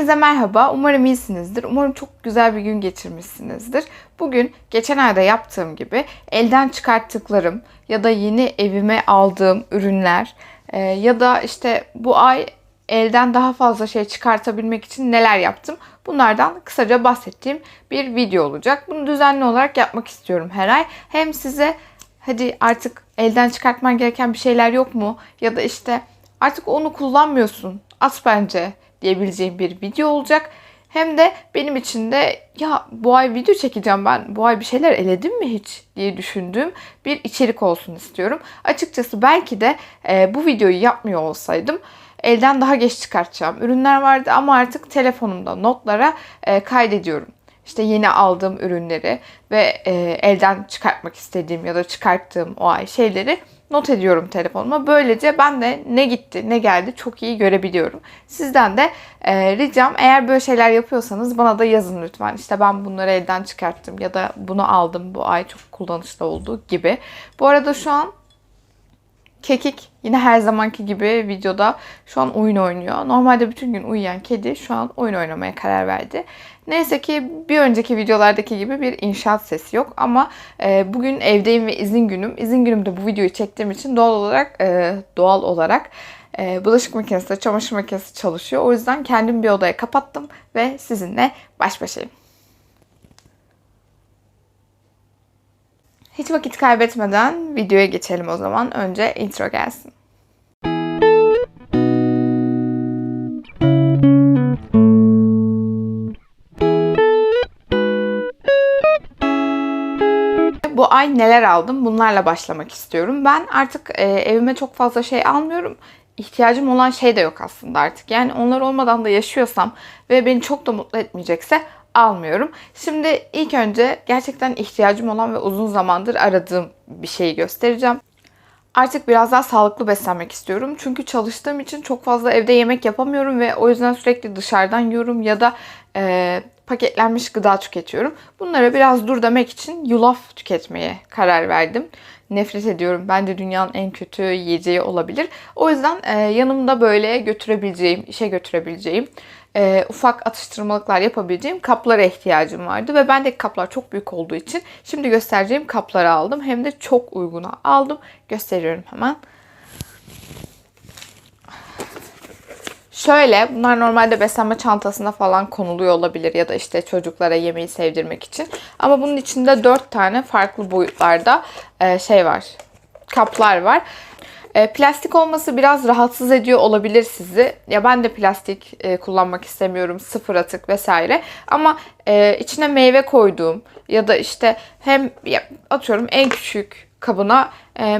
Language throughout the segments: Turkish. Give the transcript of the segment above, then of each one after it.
Hepinize merhaba. Umarım iyisinizdir. Umarım çok güzel bir gün geçirmişsinizdir. Bugün geçen ayda yaptığım gibi elden çıkarttıklarım ya da yeni evime aldığım ürünler e, ya da işte bu ay elden daha fazla şey çıkartabilmek için neler yaptım? Bunlardan kısaca bahsettiğim bir video olacak. Bunu düzenli olarak yapmak istiyorum her ay. Hem size hadi artık elden çıkartman gereken bir şeyler yok mu? Ya da işte artık onu kullanmıyorsun. At bence diyebileceğim bir video olacak. Hem de benim için de ya bu ay video çekeceğim ben bu ay bir şeyler eledim mi hiç diye düşündüğüm bir içerik olsun istiyorum. Açıkçası belki de e, bu videoyu yapmıyor olsaydım elden daha geç çıkartacağım ürünler vardı ama artık telefonumda notlara e, kaydediyorum. İşte yeni aldığım ürünleri ve e, elden çıkartmak istediğim ya da çıkarttığım o ay şeyleri not ediyorum telefonuma. Böylece ben de ne gitti ne geldi çok iyi görebiliyorum. Sizden de e, ricam eğer böyle şeyler yapıyorsanız bana da yazın lütfen. İşte ben bunları elden çıkarttım ya da bunu aldım bu ay çok kullanışlı oldu gibi. Bu arada şu an Kekik yine her zamanki gibi videoda şu an oyun oynuyor. Normalde bütün gün uyuyan kedi şu an oyun oynamaya karar verdi. Neyse ki bir önceki videolardaki gibi bir inşaat sesi yok ama e, bugün evdeyim ve izin günüm. İzin günümde bu videoyu çektiğim için doğal olarak e, doğal olarak e, bulaşık makinesi, çamaşır makinesi çalışıyor. O yüzden kendimi bir odaya kapattım ve sizinle baş başayım. Hiç vakit kaybetmeden videoya geçelim o zaman. Önce intro gelsin. Bu ay neler aldım? Bunlarla başlamak istiyorum. Ben artık e, evime çok fazla şey almıyorum. İhtiyacım olan şey de yok aslında artık. Yani onlar olmadan da yaşıyorsam ve beni çok da mutlu etmeyecekse almıyorum. Şimdi ilk önce gerçekten ihtiyacım olan ve uzun zamandır aradığım bir şeyi göstereceğim. Artık biraz daha sağlıklı beslenmek istiyorum. Çünkü çalıştığım için çok fazla evde yemek yapamıyorum ve o yüzden sürekli dışarıdan yiyorum ya da e, paketlenmiş gıda tüketiyorum. Bunlara biraz dur demek için yulaf tüketmeye karar verdim. Nefret ediyorum. Bence dünyanın en kötü yiyeceği olabilir. O yüzden e, yanımda böyle götürebileceğim, işe götürebileceğim e, ufak atıştırmalıklar yapabileceğim kaplara ihtiyacım vardı. Ve bendeki kaplar çok büyük olduğu için şimdi göstereceğim kapları aldım. Hem de çok uyguna aldım. Gösteriyorum hemen. Şöyle bunlar normalde beslenme çantasına falan konuluyor olabilir ya da işte çocuklara yemeği sevdirmek için. Ama bunun içinde 4 tane farklı boyutlarda e, şey var. Kaplar var. E, plastik olması biraz rahatsız ediyor olabilir sizi. Ya ben de plastik e, kullanmak istemiyorum. Sıfır atık vesaire. Ama içine meyve koyduğum ya da işte hem atıyorum en küçük kabına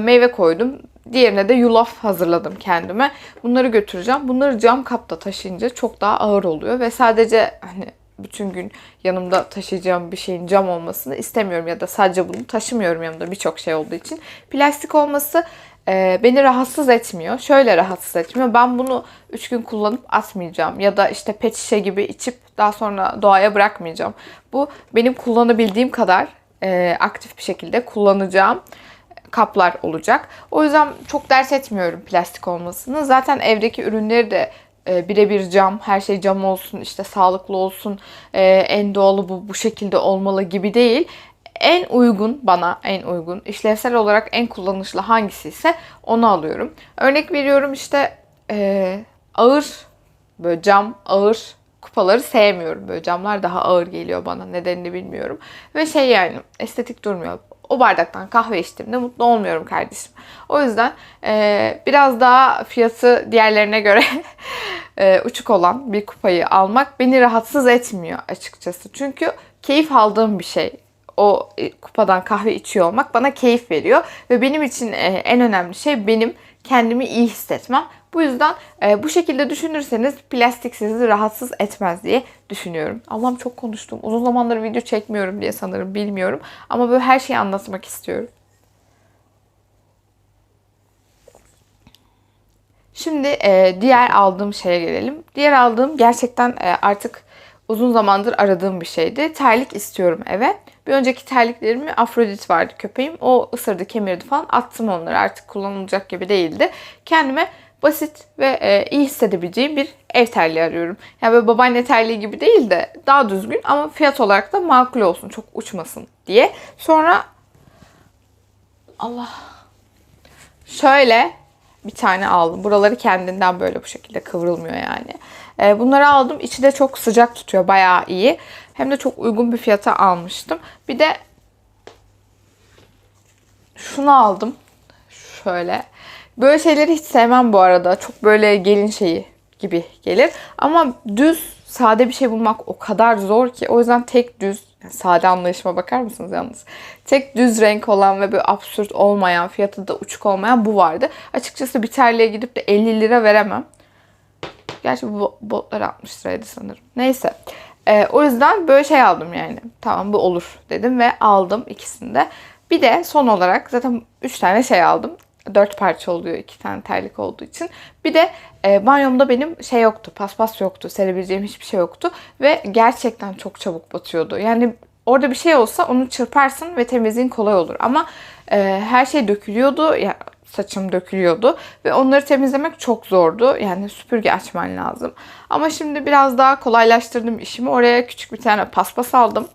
meyve koydum. Diğerine de yulaf hazırladım kendime. Bunları götüreceğim. Bunları cam kapta taşıyınca çok daha ağır oluyor ve sadece hani bütün gün yanımda taşıyacağım bir şeyin cam olmasını istemiyorum ya da sadece bunu taşımıyorum yanımda birçok şey olduğu için. Plastik olması e, beni rahatsız etmiyor. Şöyle rahatsız etmiyor. Ben bunu 3 gün kullanıp atmayacağım ya da işte pet şişe gibi içip daha sonra doğaya bırakmayacağım. Bu benim kullanabildiğim kadar e, aktif bir şekilde kullanacağım kaplar olacak. O yüzden çok ders etmiyorum plastik olmasını. Zaten evdeki ürünleri de e, birebir cam, her şey cam olsun, işte sağlıklı olsun, e, en doğalı bu bu şekilde olmalı gibi değil en uygun bana en uygun işlevsel olarak en kullanışlı hangisi ise onu alıyorum. Örnek veriyorum işte e, ağır böyle cam ağır kupaları sevmiyorum. Böyle camlar daha ağır geliyor bana. Nedenini bilmiyorum. Ve şey yani estetik durmuyor. O bardaktan kahve içtiğimde mutlu olmuyorum kardeşim. O yüzden e, biraz daha fiyatı diğerlerine göre e, uçuk olan bir kupayı almak beni rahatsız etmiyor açıkçası. Çünkü keyif aldığım bir şey o e, kupadan kahve içiyor olmak bana keyif veriyor. Ve benim için e, en önemli şey benim kendimi iyi hissetmem. Bu yüzden e, bu şekilde düşünürseniz plastik sizi rahatsız etmez diye düşünüyorum. Allah'ım çok konuştum. Uzun zamandır video çekmiyorum diye sanırım bilmiyorum. Ama böyle her şeyi anlatmak istiyorum. Şimdi diğer aldığım şeye gelelim. Diğer aldığım gerçekten artık uzun zamandır aradığım bir şeydi. Terlik istiyorum eve. Bir önceki terliklerimi Afrodit vardı köpeğim. O ısırdı, kemirdi falan. Attım onları. Artık kullanılacak gibi değildi. Kendime basit ve e, iyi hissedebileceğim bir ev terliği arıyorum. Yani böyle babaanne terliği gibi değil de daha düzgün ama fiyat olarak da makul olsun. Çok uçmasın diye. Sonra Allah şöyle bir tane aldım. Buraları kendinden böyle bu şekilde kıvrılmıyor yani. E, bunları aldım. İçi de çok sıcak tutuyor. Bayağı iyi. Hem de çok uygun bir fiyata almıştım. Bir de şunu aldım. Şöyle. Böyle şeyleri hiç sevmem bu arada. Çok böyle gelin şeyi gibi gelir. Ama düz, sade bir şey bulmak o kadar zor ki. O yüzden tek düz, yani sade anlayışıma bakar mısınız yalnız? Tek düz renk olan ve böyle absürt olmayan, fiyatı da uçuk olmayan bu vardı. Açıkçası bir terliğe gidip de 50 lira veremem. Gerçi bu botlar 60 liraydı sanırım. Neyse. Ee, o yüzden böyle şey aldım yani. Tamam bu olur dedim ve aldım ikisini de. Bir de son olarak zaten 3 tane şey aldım. 4 parça oluyor 2 tane terlik olduğu için. Bir de e, banyomda benim şey yoktu. Paspas yoktu. Serebileceğim hiçbir şey yoktu. Ve gerçekten çok çabuk batıyordu. Yani orada bir şey olsa onu çırparsın ve temizliğin kolay olur. Ama e, her şey dökülüyordu. Ya, saçım dökülüyordu ve onları temizlemek çok zordu. Yani süpürge açman lazım. Ama şimdi biraz daha kolaylaştırdım işimi. Oraya küçük bir tane paspas aldım.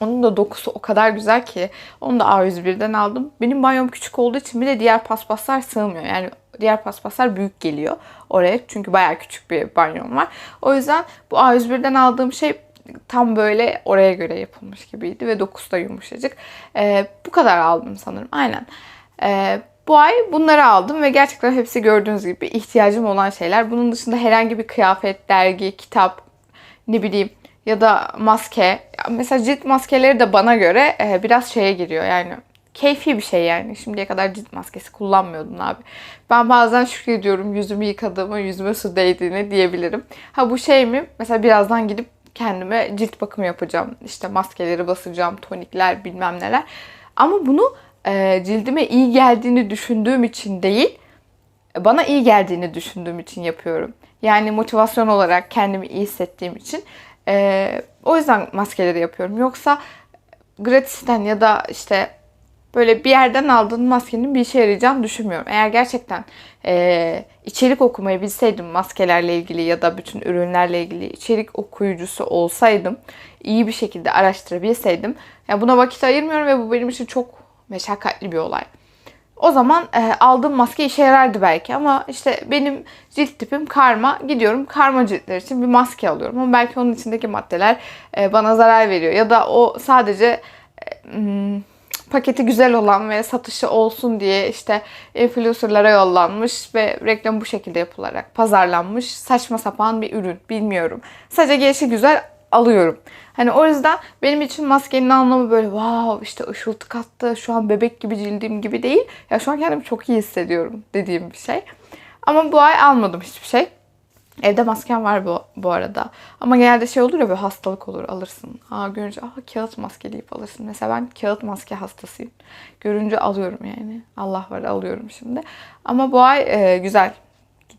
Onun da dokusu o kadar güzel ki. Onu da A101'den aldım. Benim banyom küçük olduğu için bir de diğer paspaslar sığmıyor. Yani diğer paspaslar büyük geliyor oraya. Çünkü bayağı küçük bir banyom var. O yüzden bu A101'den aldığım şey tam böyle oraya göre yapılmış gibiydi ve dokusu da yumuşacık. Ee, bu kadar aldım sanırım. Aynen. Ee, bu ay bunları aldım ve gerçekten hepsi gördüğünüz gibi ihtiyacım olan şeyler. Bunun dışında herhangi bir kıyafet, dergi, kitap, ne bileyim ya da maske. Mesela cilt maskeleri de bana göre e, biraz şeye giriyor yani keyfi bir şey yani. Şimdiye kadar cilt maskesi kullanmıyordun abi. Ben bazen şükrediyorum yüzümü yıkadığımı, yüzüme su değdiğini diyebilirim. Ha bu şey mi? Mesela birazdan gidip kendime cilt bakımı yapacağım. İşte maskeleri basacağım, tonikler bilmem neler. Ama bunu e, cildime iyi geldiğini düşündüğüm için değil, bana iyi geldiğini düşündüğüm için yapıyorum. Yani motivasyon olarak kendimi iyi hissettiğim için. E, o yüzden maskeleri yapıyorum. Yoksa gratisten ya da işte böyle bir yerden aldığın maskenin bir işe yarayacağını düşünmüyorum. Eğer gerçekten e, içerik okumayı bilseydim maskelerle ilgili ya da bütün ürünlerle ilgili içerik okuyucusu olsaydım, iyi bir şekilde araştırabilseydim. Yani buna vakit ayırmıyorum ve bu benim için çok meşakkatli bir olay. O zaman e, aldığım maske işe yarardı belki ama işte benim cilt tipim karma. Gidiyorum karma ciltler için bir maske alıyorum. Ama belki onun içindeki maddeler e, bana zarar veriyor. Ya da o sadece e, hmm, paketi güzel olan ve satışı olsun diye işte influencerlara yollanmış ve reklam bu şekilde yapılarak pazarlanmış saçma sapan bir ürün. Bilmiyorum. Sadece gelişi güzel alıyorum. Hani o yüzden benim için maskenin anlamı böyle wow işte ışıltı kattı şu an bebek gibi cildim gibi değil. Ya şu an kendimi çok iyi hissediyorum dediğim bir şey. Ama bu ay almadım hiçbir şey. Evde maskem var bu, bu arada. Ama genelde şey olur ya böyle hastalık olur alırsın. Aa görünce aa kağıt maske deyip alırsın. Mesela ben kağıt maske hastasıyım. Görünce alıyorum yani. Allah var alıyorum şimdi. Ama bu ay e, güzel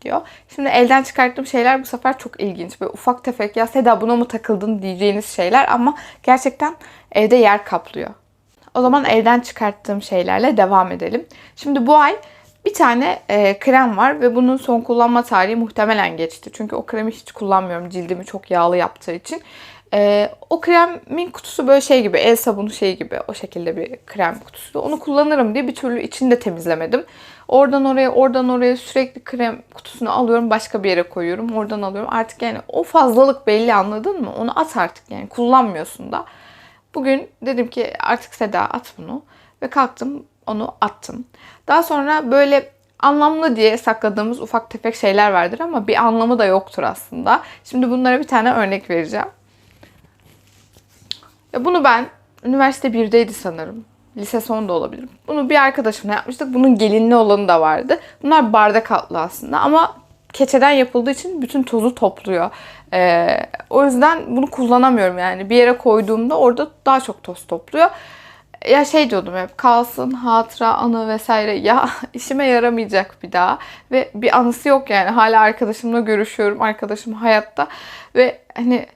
gidiyor. Şimdi elden çıkarttığım şeyler bu sefer çok ilginç. Böyle ufak tefek ya Seda buna mı takıldın diyeceğiniz şeyler ama gerçekten evde yer kaplıyor. O zaman elden çıkarttığım şeylerle devam edelim. Şimdi bu ay bir tane e, krem var ve bunun son kullanma tarihi muhtemelen geçti. Çünkü o kremi hiç kullanmıyorum cildimi çok yağlı yaptığı için. E, o kremin kutusu böyle şey gibi el sabunu şey gibi o şekilde bir krem kutusu. Onu kullanırım diye bir türlü içini de temizlemedim. Oradan oraya oradan oraya sürekli krem kutusunu alıyorum başka bir yere koyuyorum. Oradan alıyorum. Artık yani o fazlalık belli anladın mı? Onu at artık yani kullanmıyorsun da. Bugün dedim ki artık Seda at bunu. Ve kalktım onu attım. Daha sonra böyle anlamlı diye sakladığımız ufak tefek şeyler vardır ama bir anlamı da yoktur aslında. Şimdi bunlara bir tane örnek vereceğim. Ya bunu ben üniversite 1'deydi sanırım. Lise son da olabilir. Bunu bir arkadaşımla yapmıştık. Bunun gelinli olanı da vardı. Bunlar bardak altlı aslında ama keçeden yapıldığı için bütün tozu topluyor. Ee, o yüzden bunu kullanamıyorum yani. Bir yere koyduğumda orada daha çok toz topluyor ya şey diyordum hep kalsın hatıra anı vesaire ya işime yaramayacak bir daha ve bir anısı yok yani hala arkadaşımla görüşüyorum arkadaşım hayatta ve hani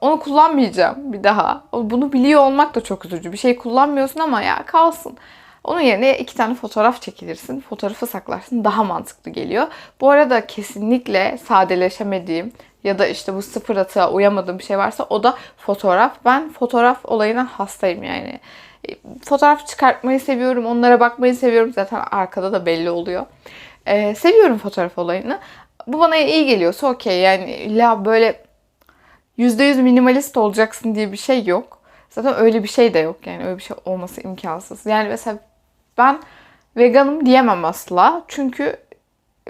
onu kullanmayacağım bir daha. Bunu biliyor olmak da çok üzücü. Bir şey kullanmıyorsun ama ya kalsın. Onun yerine iki tane fotoğraf çekilirsin. Fotoğrafı saklarsın. Daha mantıklı geliyor. Bu arada kesinlikle sadeleşemediğim ya da işte bu sıfır atığa uyamadığım bir şey varsa o da fotoğraf. Ben fotoğraf olayına hastayım yani. E, Fotoğraf çıkartmayı seviyorum. Onlara bakmayı seviyorum. Zaten arkada da belli oluyor. Ee, seviyorum fotoğraf olayını. Bu bana iyi geliyorsa okey. Yani illa böyle %100 minimalist olacaksın diye bir şey yok. Zaten öyle bir şey de yok yani öyle bir şey olması imkansız. Yani mesela ben veganım diyemem asla. Çünkü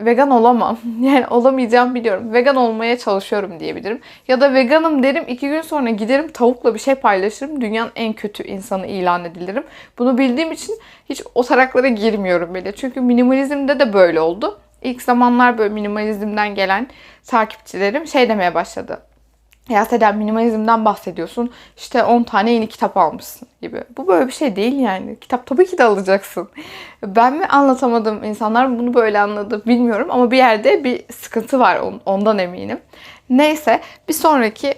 vegan olamam. Yani olamayacağım biliyorum. Vegan olmaya çalışıyorum diyebilirim. Ya da veganım derim iki gün sonra giderim tavukla bir şey paylaşırım. Dünyanın en kötü insanı ilan edilirim. Bunu bildiğim için hiç o taraklara girmiyorum bile. Çünkü minimalizmde de böyle oldu. İlk zamanlar böyle minimalizmden gelen takipçilerim şey demeye başladı. Ya Seda minimalizmden bahsediyorsun. İşte 10 tane yeni kitap almışsın gibi. Bu böyle bir şey değil yani. Kitap tabii ki de alacaksın. Ben mi anlatamadım? İnsanlar bunu böyle anladı bilmiyorum ama bir yerde bir sıkıntı var on- ondan eminim. Neyse bir sonraki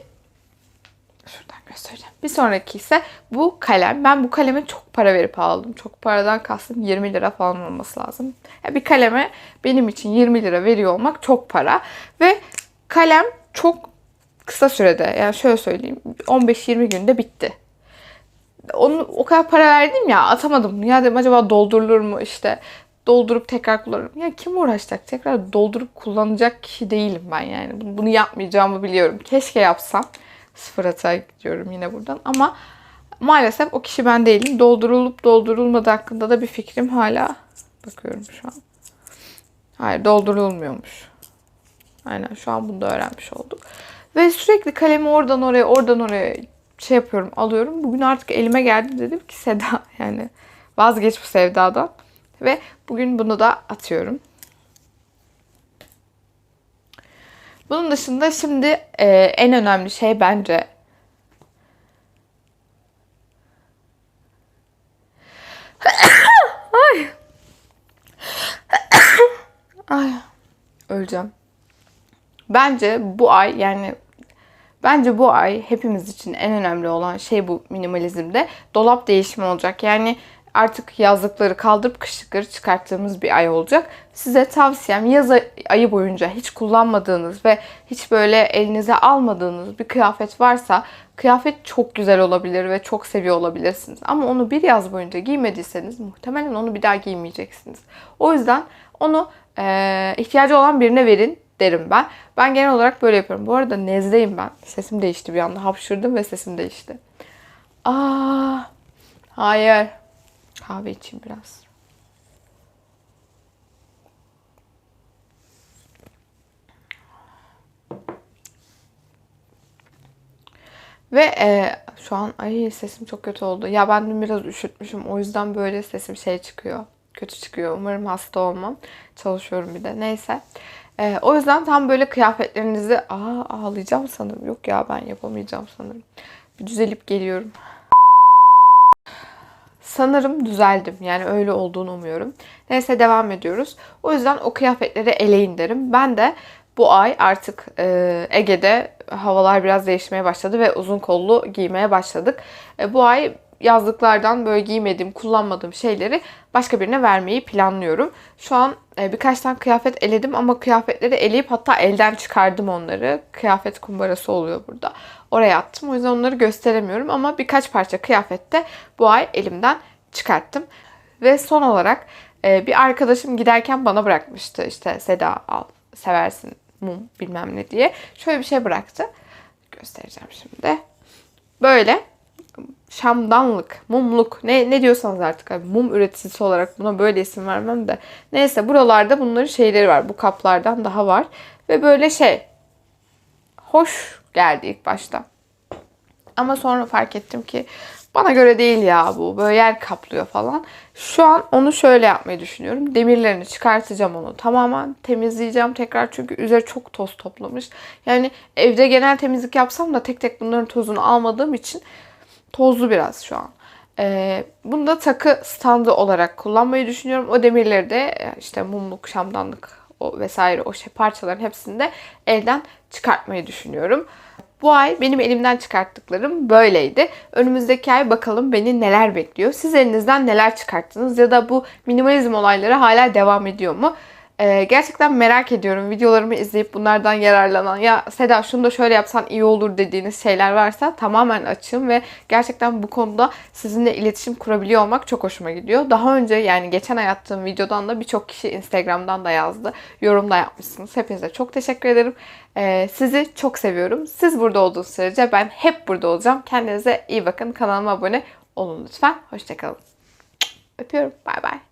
şuradan göstereceğim. Bir sonraki ise bu kalem. Ben bu kaleme çok para verip aldım. Çok paradan kastım 20 lira falan olması lazım. Bir kaleme benim için 20 lira veriyor olmak çok para. Ve kalem çok kısa sürede yani şöyle söyleyeyim 15-20 günde bitti. Onu o kadar para verdim ya atamadım. Ya dedim acaba doldurulur mu işte doldurup tekrar kullanırım. Ya kim uğraşacak? Tekrar doldurup kullanacak kişi değilim ben yani. Bunu yapmayacağımı biliyorum. Keşke yapsam. Sıfır hata gidiyorum yine buradan ama maalesef o kişi ben değilim. Doldurulup doldurulmadığı hakkında da bir fikrim hala bakıyorum şu an. Hayır doldurulmuyormuş. Aynen şu an bunu da öğrenmiş olduk. Ve sürekli kalemi oradan oraya oradan oraya şey yapıyorum alıyorum. Bugün artık elime geldi dedim ki Seda yani vazgeç bu sevdadan. Ve bugün bunu da atıyorum. Bunun dışında şimdi e, en önemli şey bence Ay. Ay. Öleceğim. Bence bu ay yani bence bu ay hepimiz için en önemli olan şey bu minimalizmde dolap değişimi olacak. Yani artık yazlıkları kaldırıp kışlıkları çıkarttığımız bir ay olacak. Size tavsiyem yaz ay- ayı boyunca hiç kullanmadığınız ve hiç böyle elinize almadığınız bir kıyafet varsa kıyafet çok güzel olabilir ve çok seviyor olabilirsiniz. Ama onu bir yaz boyunca giymediyseniz muhtemelen onu bir daha giymeyeceksiniz. O yüzden onu eee, ihtiyacı olan birine verin derim ben. Ben genel olarak böyle yapıyorum. Bu arada nezleyim ben. Sesim değişti bir anda. Hapşırdım ve sesim değişti. Aa, hayır. Kahve içeyim biraz. Ve e, şu an ay sesim çok kötü oldu. Ya ben dün biraz üşütmüşüm. O yüzden böyle sesim şey çıkıyor. Kötü çıkıyor. Umarım hasta olmam. Çalışıyorum bir de. Neyse. E, o yüzden tam böyle kıyafetlerinizi... Aa ağlayacağım sanırım. Yok ya ben yapamayacağım sanırım. Bir düzelip geliyorum. Sanırım düzeldim. Yani öyle olduğunu umuyorum. Neyse devam ediyoruz. O yüzden o kıyafetleri eleyin derim. Ben de bu ay artık e, Ege'de havalar biraz değişmeye başladı ve uzun kollu giymeye başladık. E, bu ay yazlıklardan böyle giymediğim, kullanmadığım şeyleri başka birine vermeyi planlıyorum. Şu an e, birkaç tane kıyafet eledim ama kıyafetleri eleyip hatta elden çıkardım onları. Kıyafet kumbarası oluyor burada. Oraya attım. O yüzden onları gösteremiyorum ama birkaç parça kıyafet de bu ay elimden çıkarttım. Ve son olarak e, bir arkadaşım giderken bana bırakmıştı. İşte Seda al seversin mum bilmem ne diye. Şöyle bir şey bıraktı. Göstereceğim şimdi. Böyle şamdanlık, mumluk ne ne diyorsanız artık abi mum üreticisi olarak buna böyle isim vermem de. Neyse buralarda bunların şeyleri var. Bu kaplardan daha var. Ve böyle şey hoş geldi ilk başta. Ama sonra fark ettim ki bana göre değil ya bu. Böyle yer kaplıyor falan. Şu an onu şöyle yapmayı düşünüyorum. Demirlerini çıkartacağım onu. Tamamen temizleyeceğim tekrar çünkü üzeri çok toz toplamış. Yani evde genel temizlik yapsam da tek tek bunların tozunu almadığım için tozlu biraz şu an. Ee, bunu da takı standı olarak kullanmayı düşünüyorum. O demirleri de e, işte mumluk, şamdanlık o vesaire o şey parçaların hepsini de elden çıkartmayı düşünüyorum. Bu ay benim elimden çıkarttıklarım böyleydi. Önümüzdeki ay bakalım beni neler bekliyor. Siz elinizden neler çıkarttınız ya da bu minimalizm olayları hala devam ediyor mu? Ee, gerçekten merak ediyorum. Videolarımı izleyip bunlardan yararlanan ya Seda şunu da şöyle yapsan iyi olur dediğiniz şeyler varsa tamamen açığım ve gerçekten bu konuda sizinle iletişim kurabiliyor olmak çok hoşuma gidiyor. Daha önce yani geçen ay attığım videodan da birçok kişi Instagram'dan da yazdı. Yorum da yapmışsınız. Hepinize çok teşekkür ederim. Ee, sizi çok seviyorum. Siz burada olduğunuz sürece ben hep burada olacağım. Kendinize iyi bakın. Kanalıma abone olun lütfen. Hoşçakalın. Öpüyorum. Bay bay.